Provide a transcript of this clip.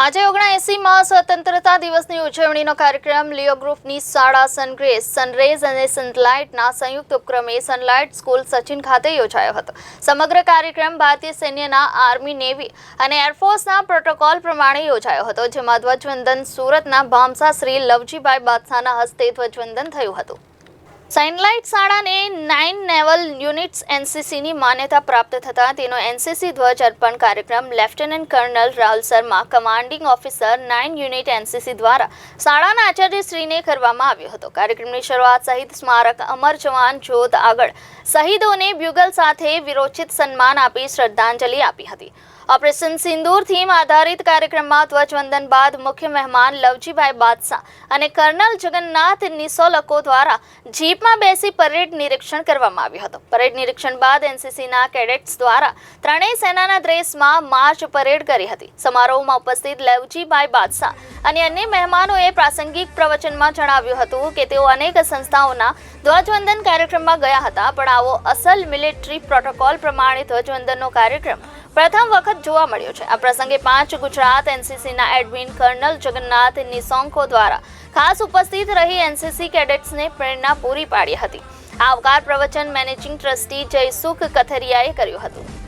આજે ઓગણએંસીમાં સ્વતંત્રતા દિવસની ઉજવણીનો કાર્યક્રમ લિયો ગ્રુપની શાળા સનગ્રેસ સનરેઝ અને સનલાઇટના સંયુક્ત ઉપક્રમે સનલાઇટ સ્કૂલ સચિન ખાતે યોજાયો હતો. સમગ્ર કાર્યક્રમ ભારતીય સૈન્યના આર્મી, નેવી અને એરફોર્સના પ્રોટોકોલ પ્રમાણે યોજાયો હતો, જેમાં ધ્વજવંદન સુરતના ભામસા શ્રી લવજીભાઈ બાદશાહના હસ્તે ધ્વજવંદન થયું હતું. સાઇનલાઇટ શાળાને નાઇન નેવલ યુનિટ્સ એનસીસીની માન્યતા પ્રાપ્ત થતાં તેનો એનસીસી ધ્વજ અર્પણ કાર્યક્રમ lieutenant colonel Rahul Sharma commanding officer nine unit NCC દ્વારા શાળાના આચાર્યશ્રીને કરવામાં આવ્યો હતો. કાર્યક્રમની શરૂઆત સહિત સ્મારક અમર જવાન જ્યોત આગળ શહીદોને બ્યુગલ સાથે વિરોચિત સન્માન આપી શ્રદ્ધાંજલિ આપી હતી. ઓપરેશન સિંદૂર થીમ આધારિત કાર્યક્રમમાં ધ્વજવંદન બાદ મુખ્ય મહેમાન લવજીભાઈ બાદશાહ અને કર્નલ જગન્નાથ નિસોલકો દ્વારા જીપમાં બેસી પરેડ નિરીક્ષણ કરવામાં આવ્યું હતું. પરેડ નિરીક્ષણ બાદ એનસીસીના કેડેટ્સ દ્વારા ત્રણેય સેનાના ડ્રેસમાં માર્ચ પરેડ કરી હતી. સમારોહમાં ઉપસ્થિત લવજીભાઈ બાદશાહ અને અન્ય મહેમાનોએ પ્રાસંગિક પ્રવચનમાં જણાવ્યું હતું કે તેઓ અનેક સંસ્થાઓના ધ્વજવંદન કાર્યક્રમમાં ગયા હતા, પણ આવો અસલ મિલિટરી પ્રોટોકોલ પ્રમાણે ધ્વજવંદનનો કાર્યક્રમ પ્રથમ વખત જોવા મળ્યો છે. આ પ્રસંગે પાંચ ગુજરાત એનસીસીના એડમિન કર્નલ જગન્નાથ નિસોંકો દ્વારા ખાસ ઉપસ્થિત રહી એનસીસી કેડેટ્સને પ્રેરણા પૂરી પાડી હતી. આ આવકાર પ્રવચન મેનેજિંગ ટ્રસ્ટી જયસુખ કથરિયાએ કર્યું હતું.